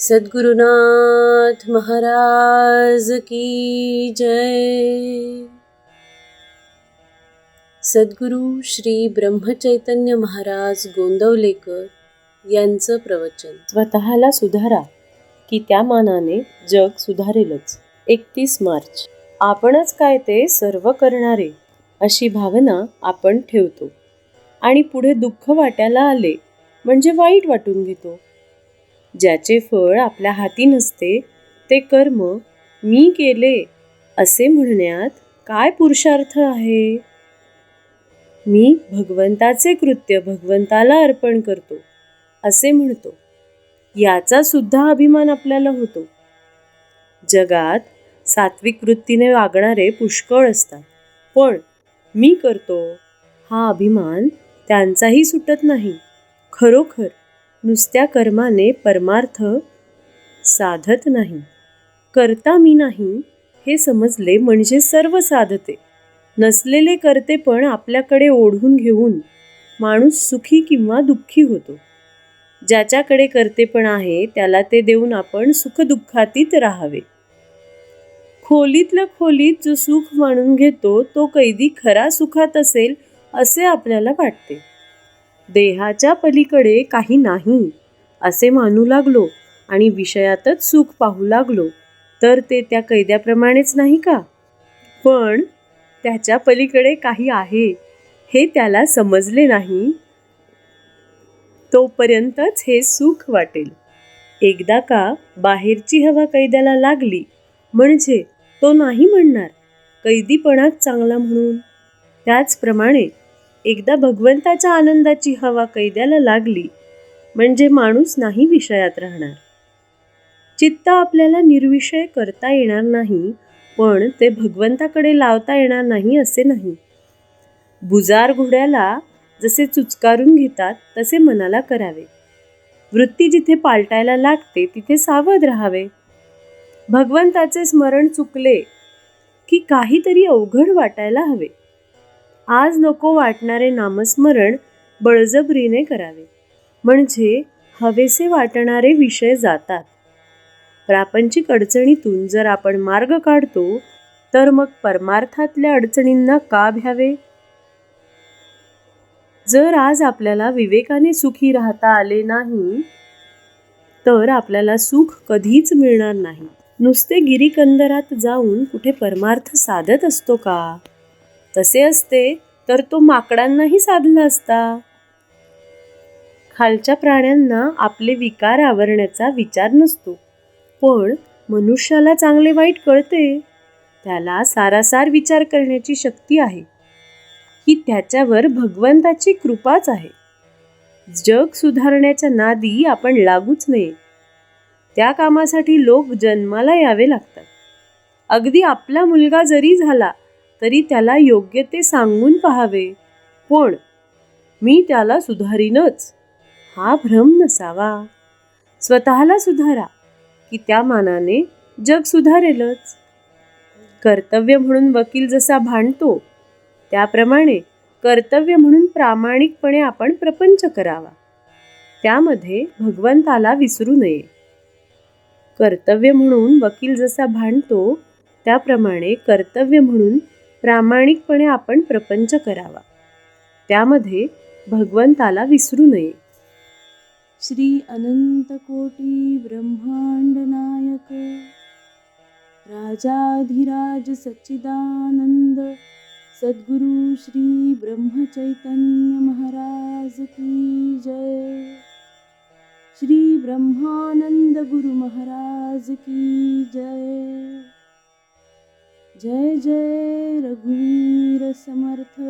सद्गुरुनाथ महाराज की जय। सद्गुरु श्री ब्रह्मचैतन्य महाराज गोंदवलेकर यांचं प्रवचन. स्वतःला सुधारा की त्या मानाने जग सुधारेलच. एकतीस मार्च. आपणच काय ते सर्व करणारे अशी भावना आपण ठेवतो. आणि पुढे दुःख वाट्याला आले म्हणजे वाईट वाटून घेतो. ज्याचे फळ आपल्या हाती नसते ते कर्म मी केले असे म्हणण्यात काय पुरुषार्थ आहे? मी भगवंताचे कृत्य भगवंताला अर्पण करतो असे म्हणतो. याचा सुद्धा अभिमान आपल्याला होतो. जगात सात्विक वृत्तीने वागणारे पुष्कळ असतात पण मी करतो हा अभिमान त्यांचाही सुटत नाही. खरोखर नुसत्या कर्माने परमार्थ साधत नाही. करता मी नाही हे समजले म्हणजे सर्व साधते. नसलेले करते पण आपल्याकडे ओढून घेऊन माणूस सुखी किंवा दुःखी होतो. ज्याच्याकडे करते पण आहे त्याला ते देऊन आपण सुखदुःखातीत राहावे. खोलीतल्या खोलीत जो सुख मानून घेतो तो कैदी खरा सुखात असेल असे आपल्याला वाटते. देहाच्या पलीकडे काही नाही. असे मानू लागलो आणि विषयातच सुख पाहू लागलो. तर ते त्या कैद्याप्रमाणेच नाही का? पण त्याच्या पलीकडे काही आहे हे त्याला समजले नाही. तोपर्यंतच हे सुख वाटेल. एकदा का बाहेरची हवा कैद्याला लागली म्हणजे तो नाही म्हणणार कैदीपणात चांगला म्हणून. त्याचप्रमाणे एकदा भगवंताच्या आनंदाची हवा कैद्याला लागली म्हणजे माणूस नाही विषयात राहणार. चित्त आपल्याला निर्विषय करता येणार नाही पण ते भगवंताकडे लावता येणार नाही असे नाही. बुजार घोड्याला जसे चुचकारून घेतात तसे मनाला करावे. वृत्ती जिथे पालटायला लागते तिथे सावध राहावे. भगवंताचे स्मरण चुकले की काहीतरी अवघड वाटायला हवे. आज नको वाटणारे नामस्मरण बळजबरीने करावे. म्हणजे हवेसे वाटणारे विषय जातात. प्रापंचिक अडचणीतून जर आपण मार्ग काढतो तर मग परमार्थातल्या अडचणींना का भ्यावे? जर आज आपल्याला विवेकाने सुखी राहता आले नाही तर आपल्याला सुख कधीच मिळणार नाही. नुसते गिरीकंदरात जाऊन कुठे परमार्थ साधत असतो का? तसे असते तर तो माकडांनाही साधला असता. खालच्या प्राण्यांना आपले विकार आवरण्याचा विचार नसतो. पण मनुष्याला चांगले वाईट कळते. त्याला सारासार विचार करण्याची शक्ती आहे. ही त्याच्यावर भगवंताची कृपाच आहे. जग सुधारण्याच्या नादी आपण लागूच नये. त्या कामासाठी लोक जन्माला यावे लागतात. अगदी आपला मुलगा जरी झाला तरी त्याला योग्य ते सांगून पहावे. पण मी त्याला सुधारीनच. हा भ्रम नसावा. स्वतःला सुधारा की त्या मानाने जग सुधारेलच. कर्तव्य म्हणून वकील जसा भांडतो त्याप्रमाणे कर्तव्य म्हणून प्रामाणिकपणे आपण प्रपंच करावा. त्यामध्ये भगवंताला विसरू नये. कर्तव्य म्हणून वकील जसा भांडतो त्याप्रमाणे कर्तव्य म्हणून प्रामाणिकपणे आपण प्रपंच करावा. त्यामध्ये भगवंताला विसरू नये. श्री अनंत कोटी ब्रह्मांड नायक राजाधिराज सच्चिदानंद सद्गुरु श्री ब्रह्मचैतन्य महाराज की जय. श्री ब्रह्मानंद गुरु महाराज की जय जय रघुवीर समर्थ।